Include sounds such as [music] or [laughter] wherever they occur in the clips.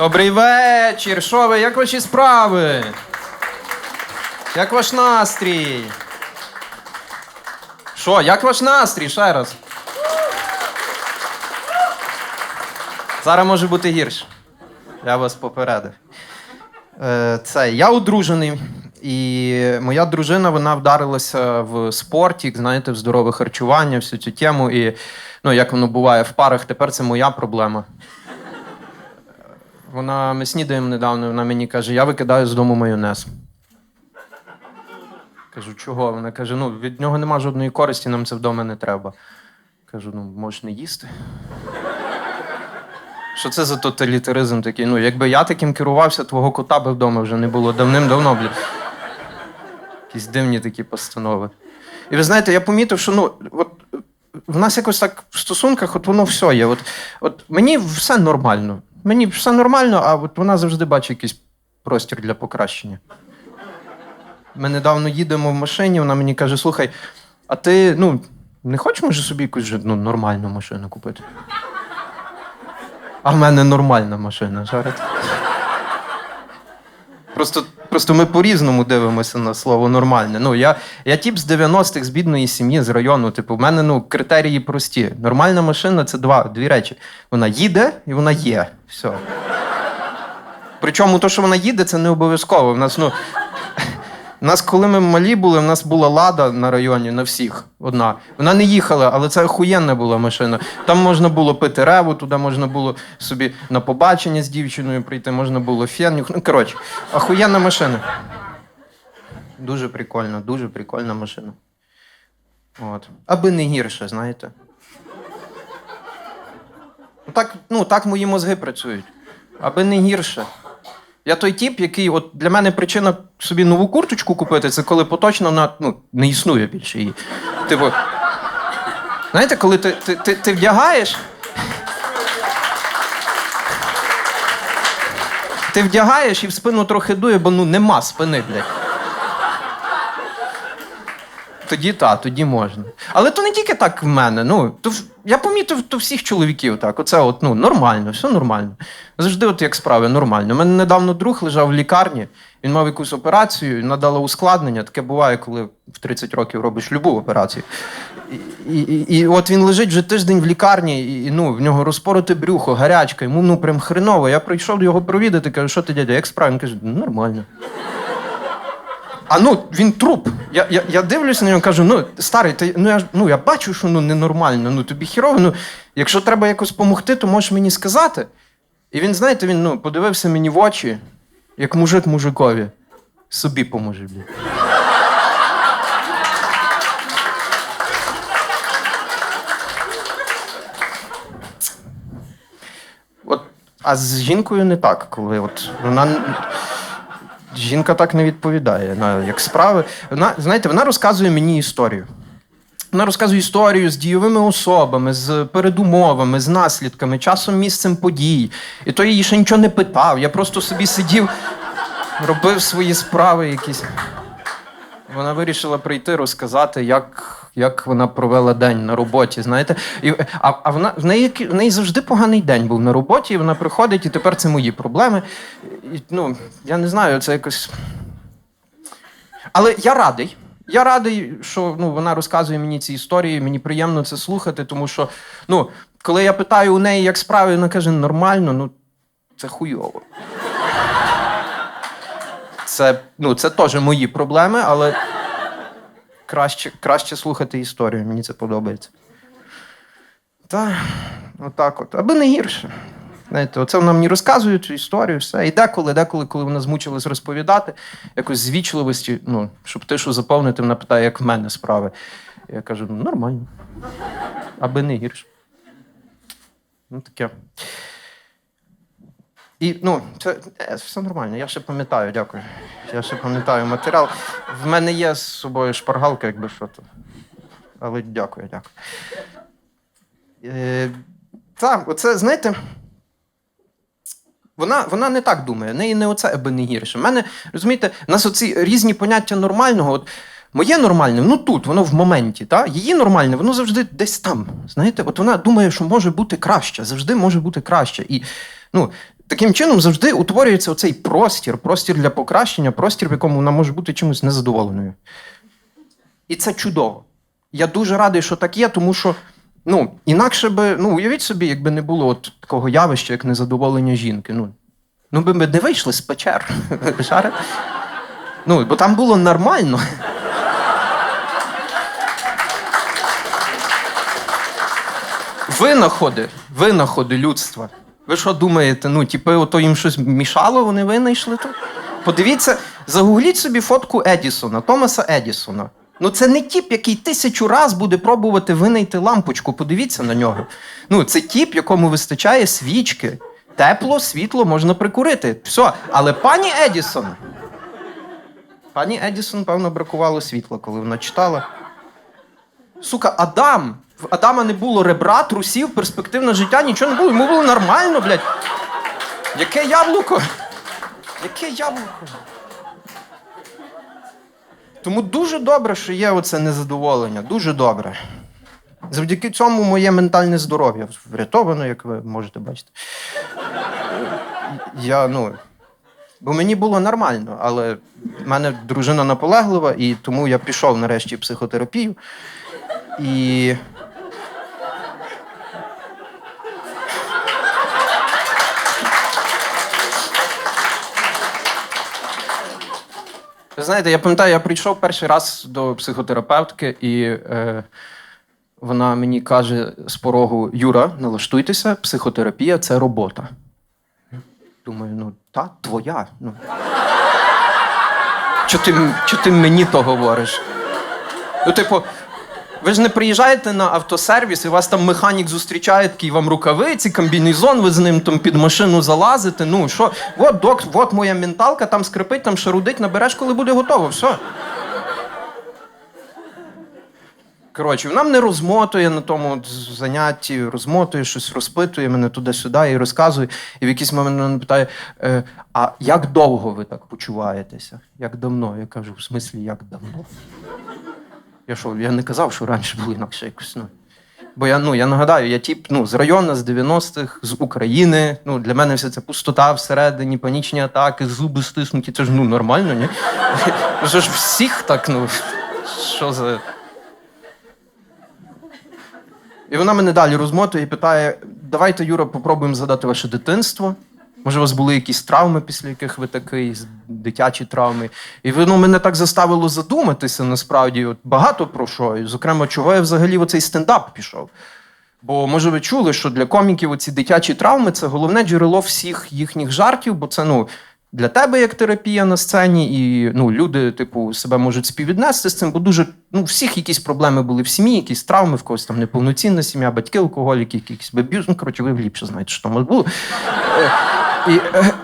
Добрий вечір. Що ви? Як ваші справи? Як ваш настрій? Що, як ваш настрій? Ще раз. Зараз може бути гірше. Я вас попередив. Е, Це я одружений, і моя дружина вона вдарилася в спорті, знаєте, в здорове харчування, всю цю тему. І ну, як воно буває в парах, тепер це моя проблема. Вона ми снідаємо недавно, вона мені каже: я викидаю з дому майонез. Кажу, чого? Вона каже: ну, від нього нема жодної користі, нам це вдома не треба. Кажу, ну можеш не їсти. Що це за тоталітаризм такий? Ну, якби я таким керувався, твого кота би вдома вже не було давним-давно, блін. Якісь дивні такі постанови. І ви знаєте, я помітив, що ну, от, в нас якось так в стосунках, от воно все є. От, от мені все нормально. Мені все нормально, а от вона завжди бачить якийсь простір для покращення. Ми недавно їдемо в машині, вона мені каже: слухай, а ти ну, не хочеш, може, собі якусь ну, нормальну машину купити? А в мене нормальна машина, жарить. Просто, просто ми по-різному дивимося на слово нормальне. Ну, я, я тіп з 90-х, з бідної сім'ї, з району. Типу, в мене ну, критерії прості. Нормальна машина це два, дві речі. Вона їде і вона є. Все. Причому то, що вона їде, це не обов'язково. В нас, ну, у нас, коли ми малі були, в нас була лада на районі на всіх одна. Вона не їхала, але це охуєнна була машина. Там можна було пити реву, туди можна було собі на побачення з дівчиною прийти, можна було фен. Ну, коротше, охуєнна машина. Дуже прикольна, дуже прикольна машина. От. Аби не гірше, знаєте. Ну, Так, ну, так мої мозги працюють. Аби не гірше. Я той тіп, який от для мене причина собі нову курточку купити, це коли поточно вона ну, не існує більше її. Типу, знаєте, коли ти, ти, ти, ти вдягаєш. Ти вдягаєш і в спину трохи дує, бо ну нема спини, блядь. Тоді так, тоді можна. Але то не тільки так в мене. Ну, то, я помітив, то всіх чоловіків так. Оце от, ну, нормально, все нормально. Завжди, от як справи, нормально. У мене недавно друг лежав в лікарні, він мав якусь операцію, надала ускладнення. Таке буває, коли в 30 років робиш любу операцію. І, і, і от він лежить вже тиждень в лікарні, і, ну, в нього розпороте брюхо, гарячка, йому ну прям хреново. Я прийшов його провідати, кажу, що ти, дядя, як справа? Він каже, нормально. А ну, він труп. Я, я, я дивлюся на нього кажу: ну, старий, ти, ну, я, ну, я бачу, що ну, ненормально, ну тобі хірово, ну, якщо треба якось допомогти, то можеш мені сказати. І він, знаєте, він ну, подивився мені в очі, як мужик мужикові. Собі поможи, блін. От, а з жінкою не так, коли от вона. Жінка так не відповідає на як справи. Вона, знаєте, вона розказує мені історію. Вона розказує історію з дійовими особами, з передумовами, з наслідками, часом місцем подій. І то я її ще нічого не питав. Я просто собі сидів, робив свої справи якісь. Вона вирішила прийти розказати, як, як вона провела день на роботі. Знаєте, і, а, а вона в неї, в неї завжди поганий день був на роботі, і вона приходить, і тепер це мої проблеми. І, ну, я не знаю, це якось. Але я радий. Я радий, що ну, вона розказує мені ці історії, мені приємно це слухати, тому що, ну, коли я питаю у неї, як справи, вона каже, нормально, ну це хуйово. Це, ну, це теж мої проблеми, але краще, краще слухати історію. Мені це подобається. Та, отак от. Аби не гірше. Знаєте, оце вона мені розказує цю історію, все. І деколи, деколи, коли вона змучилась розповідати, якось з вічливості, ну, щоб тишу заповнити, вона питає, як в мене справи. Я кажу, ну, нормально. Аби не гірше. Ну, таке. І ну, це е, все нормально. Я ще пам'ятаю, дякую. Я ще пам'ятаю матеріал. В мене є з собою шпаргалка, якби що то. Але дякую, дякую. Е, так, оце, знаєте. Вона, вона не так думає, в неї не оце аби не гірше. У мене, розумієте, у нас оці різні поняття нормального. От, моє нормальне, воно тут, воно в моменті. Та? Її нормальне, воно завжди десь там. Знаєте, от вона думає, що може бути краще, завжди може бути краще. І ну, таким чином завжди утворюється оцей простір, простір для покращення, простір, в якому вона може бути чимось незадоволеною. І це чудово. Я дуже радий, що так є, тому що ну, інакше би, ну, уявіть собі, якби не було от такого явища, як незадоволення жінки. Ну, ну би ми не вийшли з печер. [laughs] Ну, бо там було нормально. Винаходи, винаходи людства. Ви що думаєте? Ну, типу, ото їм щось мішало, вони винайшли то? Подивіться, загугліть собі фотку Едісона, Томаса Едісона. Ну, це не тіп, який тисячу раз буде пробувати винайти лампочку. Подивіться на нього. Ну, це тіп, якому вистачає свічки. Тепло, світло можна прикурити. Все. Але пані Едісон. Пані Едісон, певно, бракувало світла, коли вона читала. Сука, Адам. В Адама не було ребра, трусів, перспективне життя, нічого не було. Йому було нормально, блядь. Яке яблуко? Яке яблуко? Тому дуже добре, що є оце незадоволення. Дуже добре. Завдяки цьому моє ментальне здоров'я врятовано, як ви можете бачити. Я, ну. Бо мені було нормально, але в мене дружина наполеглива, і тому я пішов нарешті психотерапію. І. Ви знаєте, я пам'ятаю, я прийшов перший раз до психотерапевтки, і е, вона мені каже з порогу: Юра, налаштуйтеся, психотерапія це робота. Думаю, ну та твоя. Ну. Чи ти, чи ти мені то говориш? Ну, типу, ви ж не приїжджаєте на автосервіс, і вас там механік зустрічає, такий вам рукавиці, комбінезон, ви з ним там під машину залазите. Ну що, от док, от моя менталка, там скрипить, там шарудить, набереш, коли буде готово. Все. Коротше, вона мене розмотує на тому занятті, розмотує, щось розпитує мене туди-сюди і розказує. І в якийсь момент вона питає: е, а як довго ви так почуваєтеся? Як давно? Я кажу, в смислі, як давно? Я що, я не казав, що раніше було інакше якось. Ну. Бо я, ну, я нагадаю, я тип ну, з району, з 90-х, з України. Ну, для мене вся ця пустота всередині, панічні атаки, зуби стиснуті. Це ж ну, нормально, ні? [laughs] Це ж всіх так, ну. Що за. І вона мене далі розмотує і питає: давайте, Юра, попробуємо згадати ваше дитинство. Може, у вас були якісь травми, після яких ви такий, дитячі травми. І воно мене так заставило задуматися насправді от, багато про що. І, зокрема, чого я взагалі в цей стендап пішов. Бо, може, ви чули, що для коміків оці дитячі травми це головне джерело всіх їхніх жартів, бо це ну, для тебе як терапія на сцені, і ну, люди, типу, себе можуть співвіднести з цим, бо дуже ну, всіх якісь проблеми були в сім'ї, якісь травми, в когось там неповноцінна сім'я, батьки, алкоголіки, якісь бебюз. Ну, коротше, ви ліпше знаєте, що там було. І, е,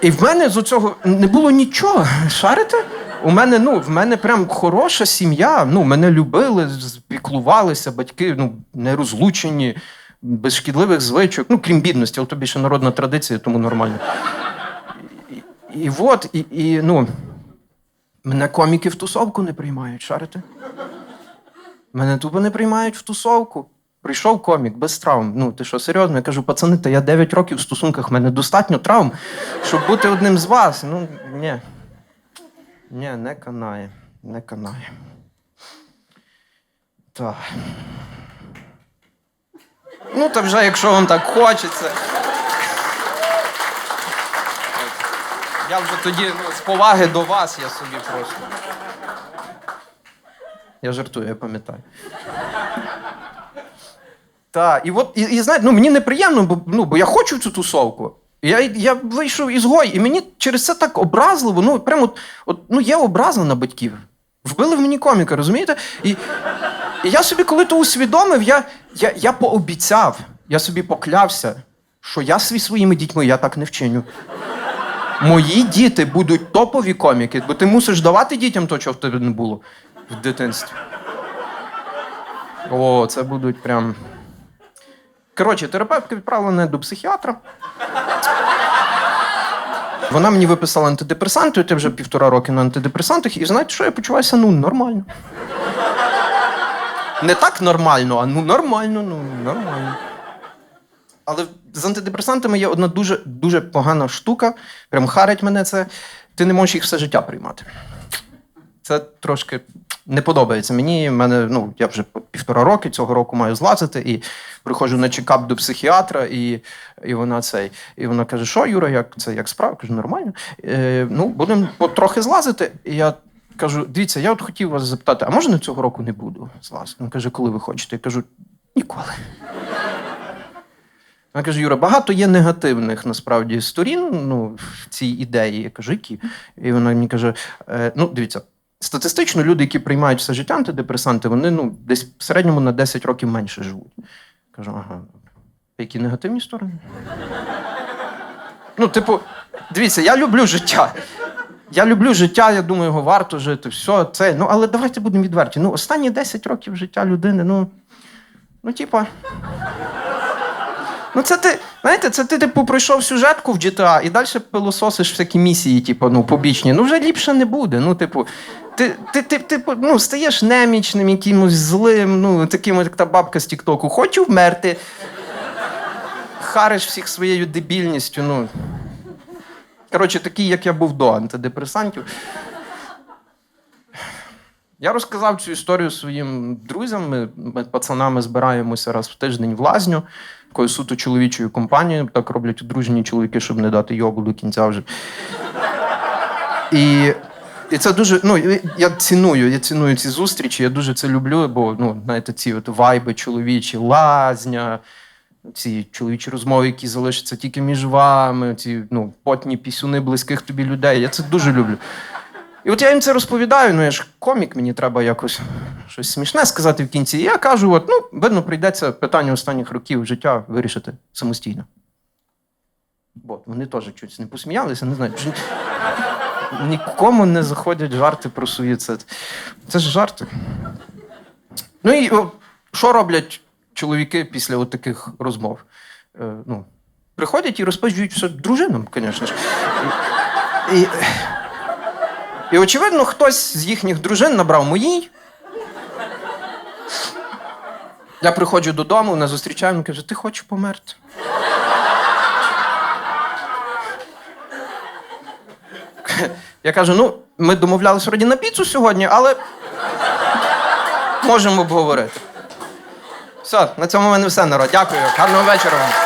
і в мене з цього не було нічого. Шарите? У мене, ну, в мене прям хороша сім'я. Ну, мене любили, піклувалися, батьки ну, не розлучені, без шкідливих звичок. Ну, крім бідності, але то більше народна традиція, тому нормально. І, і от, і, і ну, мене коміки в тусовку не приймають, шарите? Мене тупо не приймають в тусовку. Прийшов комік без травм. Ну, ти що, серйозно? Я кажу, пацани, та я 9 років в стосунках, в мене достатньо травм, щоб бути одним з вас. Ну, ні. Ні, не канає. Не канає. Так. Ну, та вже, якщо вам так хочеться. Я вже тоді ну, з поваги до вас, я собі просто. Я жартую, я пам'ятаю. Так, і от, і, і знаєте, ну мені неприємно, бо, ну, бо я хочу цю тусовку. Я, я вийшов із гой, і мені через це так образливо. Ну, прямо от, от, ну, є образа на батьків. Вбили в мені коміка, розумієте? І, і я собі, коли то усвідомив, я, я, я пообіцяв, я собі поклявся, що я свій своїми дітьми я так не вчиню. Мої діти будуть топові коміки, бо ти мусиш давати дітям то, чого в тебе не було в дитинстві. О, це будуть прям. Коротше, терапевтка відправила мене до психіатра. Вона мені виписала антидепресанти, я вже півтора роки на антидепресантах, і знаєте, що я почуваюся ну нормально. Не так нормально, а ну нормально, ну нормально. Але з антидепресантами є одна дуже, дуже погана штука, прям харить мене це. Ти не можеш їх все життя приймати. Це трошки не подобається мені. Мене, ну, я вже півтора роки цього року маю злазити і приходжу на чекап до психіатра, і, і вона цей. І вона каже: що, Юра, як це як справа? Кажу, нормально. Е, ну, будемо потрохи злазити. І я кажу: дивіться, я от хотів вас запитати, а можна цього року не буду злазити? Він каже, коли ви хочете? Я кажу, ніколи. Вона каже: Юра, багато є негативних насправді сторін ну, в цій ідеї. Я кажу, які? І вона мені каже: е, ну, дивіться, статистично люди, які приймають все життя антидепресанти, вони ну, десь в середньому на 10 років менше живуть. Кажу, ага. Які негативні сторони? Ну, типу, дивіться, я люблю життя. Я люблю життя, я думаю, його варто жити. Все, це. Ну, але давайте будемо відверті. Ну, останні 10 років життя людини, ну, ну, типа. Ну, це ти, знаєте, це ти, типу, пройшов сюжетку в GTA і далі пилососиш всякі місії, типу, ну, побічні. Ну, вже ліпше не буде. Ну, типу, ти, ти, ти, типу, ну, стаєш немічним, якимось злим, ну, таким, як та бабка з Тіктоку. Хочу вмерти. Хариш всіх своєю дебільністю. Ну. Коротше, такий, як я був до антидепресантів. Я розказав цю історію своїм друзям. Ми, ми пацанами збираємося раз в тиждень в лазню, такою суто чоловічою компанією. Так роблять одружені чоловіки, щоб не дати йобу до кінця вже. І, і це дуже. Ну, я ціную, я ціную ці зустрічі, я дуже це люблю, бо ну, знаєте, ці от вайби чоловічі, лазня, ці чоловічі розмови, які залишаться тільки між вами, ці ну, потні пісюни близьких тобі людей. Я це дуже люблю. І от я їм це розповідаю, ну я ж комік, мені треба якось щось смішне сказати в кінці. І я кажу: от, ну, видно, прийдеться питання останніх років життя вирішити самостійно. От, вони теж чуть не посміялися, не знаю. Нікому не заходять жарти про суїцид. Це ж жарти. Ну і о, що роблять чоловіки після от таких розмов? Е, ну, приходять і розповідають все дружинам, звісно ж. І, і, і, очевидно, хтось з їхніх дружин набрав моїй. Я приходжу додому, вона зустрічає мене каже: ти хочеш померти? Я кажу: ну, ми домовлялися вроді на піцу сьогодні, але можемо обговорити. Все, на цьому в мене все, народ. Дякую. Гарного вечора вам.